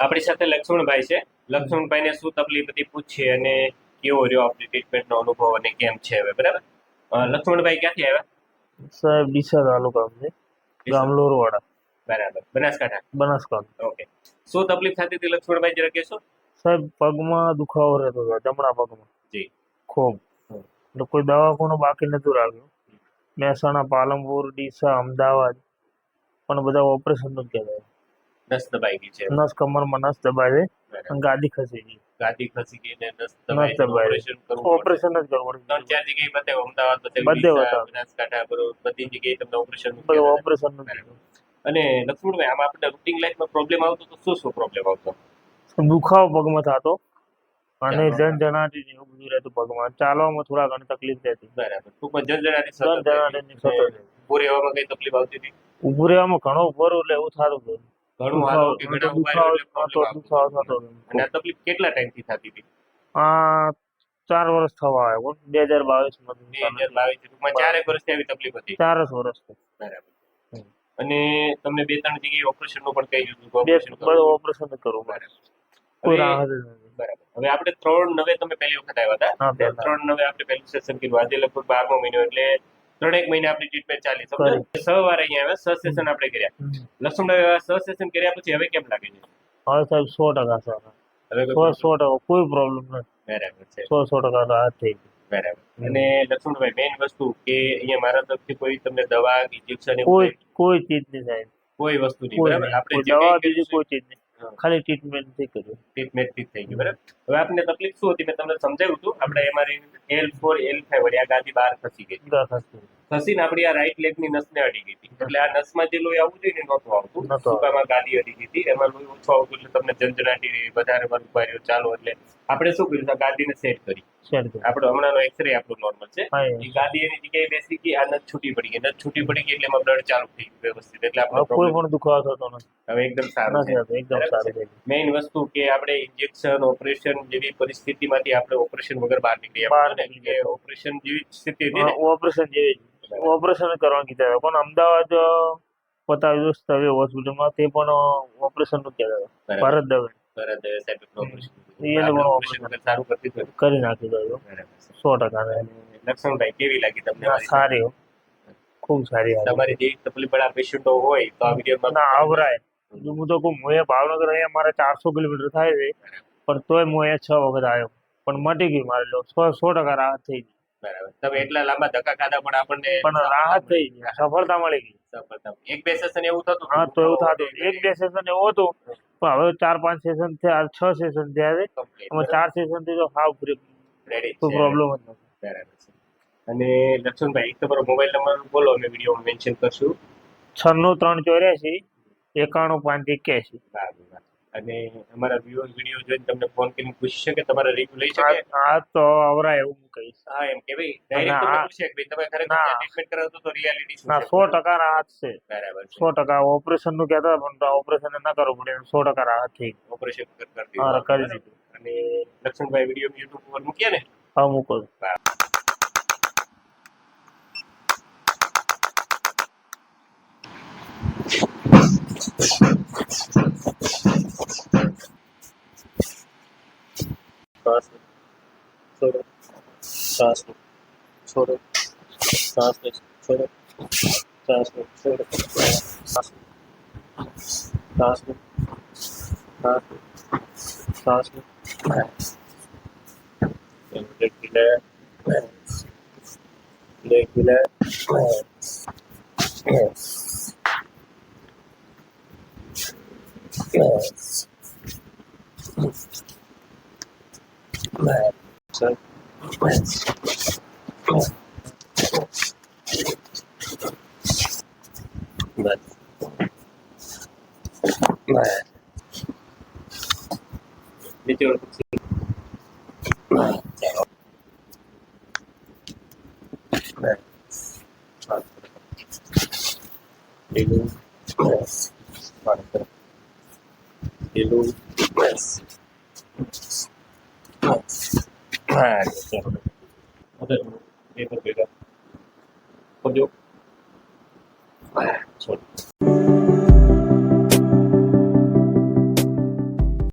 આપણી સાથે લક્ષ્મણભાઈ છે. લક્ષ્મણભાઈને શું તકલીફ હતી પૂછીએ અને કેવો રહ્યો આપણી ટ્રીટમેન્ટનો અનુભવ અને કેમ છે હવે બરાબર? લક્ષ્મણભાઈ ક્યાંથી આવ્યા? સાહેબ ડીસા તાલુકા છે ગામ લોરવાડા. બરાબર. બનાસકાંઠા? બનાસકાંઠા. ઓકે. શું તકલીફ થતી હતી લક્ષ્મણભાઈ જરા કહેશો? સાહેબ પગમાં દુખાવો રહેતો હતો જમણા પગમાં. જી. ખૂબ. એટલે કોઈ દવાખાનું બાકી નતું રાખ્યું. મહેસાણા પાલનપુર ડીસા અમદાવાદ. પણ બધા ઓપરેશન જ કહેવાય. નસ દબાઈ ગઈ છે. નસ કમરમાં નસ દબાઈ છે અને ગાદી ખસી ગઈ. ગાદી ખસી ગઈ ને નસ દબાઈ. ઓપરેશન કરવું ઓપરેશન જ કરવું ત્રણ ચાર જગ્યાએ બતાવ્યું અમદાવાદ બધે. બનાસકાંઠા બરોબર બધી જગ્યાએ તમને ઓપરેશન ઓપરેશન અને લક્ષ્મણભાઈ આમાં આપણે રૂટિન લાઈફમાં પ્રોબ્લેમ આવતો તો શું શું પ્રોબ્લેમ આવતો? દુખાવો પગમાં થતો. અને જન જનજનાટી ને એવું બધું રહેતું પગમાં. ચાલવામાં થોડા ઘણી તકલીફ રહેતી. બરાબર. ટૂંકમાં જનજનાટી જનજનાટીની સતત રહેવામાં કઈ તકલીફ આવતી હતી? ઉભું રહેવામાં ઘણો ઊભો એટલે એવું થતું હતું. ઘણું હાલો કે ઊભા રહ્યો એટલે problem આવતો. દુખાવો થતો અને આ તકલીફ કેટલા ટાઈમથી થતી હતી? આ ચાર વર્ષ થવા આવ્યો બે હજાર બાવીસ બે હજાર બાવીસ ટૂંકમાં ચારેક વર્ષથી આવી તકલીફ હતી? ચાર જ વર્ષ બરાબર. હમ. અને તમને બે ત્રણ જગ્યાએ ઓપરેશનનું પણ કહી દીધું કે બે operation કરવું. બધું ઓપરેશન કરવું પડે. કોઈ હવે- રાહત જ નથી. બરાબર. હવે આપણે ત્રણ નવે તમે પહેલી વખત આવ્યા હતા? હા, પહેલા. ત્રણ નવે આપણે પહેલું સેશન કર્યું. આજે લગભગ બારમો મહિનો એટલે ત્રણેક મહિને આપણી ટ્રીટમેન્ટ ચાલી સમજો છ વાર અહીંયા આવ્યા છ સેશન આપણે કર્યા. હમ. લક્ષ્મણભાઈ છ સેશન કર્યા પછી હવે કેમ લાગે છે? હા સાહેબ સો ટકા સર હવે સો સો ટકા કોઈ પ્રોબ્લેમ નથી. બરાબર છે. સો સો ટકા રાહત થઈ ગઈ બરાબર. અને લક્ષ્મણભાઈ મેઇન વસ્તુ કે અહીંયા મારા તરફથી કોઈ તમને દવા ઇન્જેક્શન કોઈ કોઈ? ચીજ નહીં સાહેબ કોઈ વસ્તુ નહીં બરાબર? આપણે દવા બીજી કોઈ ચીજ નહીં. ખાલી ટ્રીટમેન્ટથી કર્યું. ટ્રીટમેન્ટથી થઈ ગયું બરાબર? હવે આપને તકલીફ શું હતી? મેં તમને સમજાવ્યું હતું આપણે એમારી એલ ફોર એલ ફાઈવ આ ગાદી બહાર ખસી ગઈ. ખસીને આપણી આ રાઈટ લેગની નસને અડી ગઈ હતી. એટલે આ નસમાં જે લોહી આવવું જોઈએ ને નહોતું આવતું સુકામાં ગાદી અડી ગઈ હતી. એમાં લોહી ઓછું આવતું એટલે તમને જંજનાટી વધારે વાર ઊભા ચાલો એટલે. આપણે શું કર્યું? ગાદીને સેટ કરી. આપણો હમણાંનો એક્સરે આપણો નોર્મલ છે. એ. ગાદી એની જગ્યાએ બેસી ગઈ આ નસ છૂટી પડી ગઈ. નસ છૂટી પડી ગઈ એટલે એમાં બ્લડ ચાલુ થઈ ગયું વ્યવસ્થિત. એટલે આપણો કોઈ પણ દુખાવો થતો નથી. હવે એકદમ સારું છે. એકદમ સારું છે. મેઇન વસ્તુ કે આપણે ઇન્જેક્શન ઓપરેશન જેવી પરિસ્થિતિમાંથી આપણે ઓપરેશન વગર બહાર નીકળી બહાર આવ્યા ને? નીકળી ઓપરેશન જેવી સ્થિતિ હતી ઓપરેશન જેવી ઓપરેશન કરવા કીધા. પણ અમદાવાદ અ, બતાવ્યું હોસ્પિટલમાં તે પણ ઓપરેશનનું કહેવાય ભારત દવે. ભારત દવે સાહેબ ઓપરેશન એ લોકો ઓપરેશન ઓપરેશન સારું કરતી હતી. કરી નાખી દઉં સો ટકા ને. કેવી લાગી તમને સારી ખૂબ સારી. તમારી તકલીફ વાળા પેશન્ટો હોય તો આ વિડીયોમાં ના આવરાય હું તો કહું હું ભાવનગર અહીંયા મારે ચારસો કિલોમીટર થાય છે પણ તોય હું અહીંયા છ વખત આવ્યો. પણ મટી ગયું મારે લો સો સો ટકા રાહત થઈ ગઈ. બરાબર. તમે એટલા લાંબા ધક્કા ખાધા પણ આપણને પણ રાહત થઈ ગઈ. સફળતા મળી ગઈ. સફળતા એક બે સેશન એવું થતું હા તો એવું થતું. એક બે સેશન એવું હતું પણ હવે ચાર પાંચ સેશન થયા છ સેશન થયા છે. એમાં ચાર સેશનથી તો હાવ ફ્રી કોઈ પ્રોબ્લેમ જ નથી. અને લક્ષ્મણભાઈ એક તમારો મોબાઈલ નંબર બોલો અમે વિડીયોમાં મેન્શન કરશું. છન્નું ત્રણ ચોર્યાસી એકાણું પાંચ એક્યાસી. અને અમારા વ્યુઅર્સ વીડિયો જોઈને તમને ફોન કરીને પૂછી શકે તમારા રિવ્યુ લઈ શકે. આ આ તો આવરા એવું હું કહીશ. હા એમ કે ભાઈ ડાયરેક્ટ તમને કે ભાઈ તમે ખરેખર ટ્રીટમેન્ટ કરાવતો તો રિયાલિટી શું ના છે? સો ટકા રાહત છે. બરાબર છે. સો ટકા ઓપરેશનનું કહેતા પણ ઓપરેશન ના કરવું પડે સો ટકા રાહત થઈ. ઓપરેશન કરી હા, દીધું. કરી બરાબર. અને લક્ષ્મણભાઈ વીડિયો યુટ્યુબ પર મૂકીએ ને? હા મૂકો. શ્વાસ છોડો. શ્વાસ છોડો. શ્વાસ છોડો. શ્વાસ છોડો. શ્વાસ શ્વાસ શ્વાસ શ્વાસ regular regular yes yes But, but, Meteor Hello. Hello. Hello. Ah, che Vabbè, mi vedo bene. Voglio... Ah, sorry.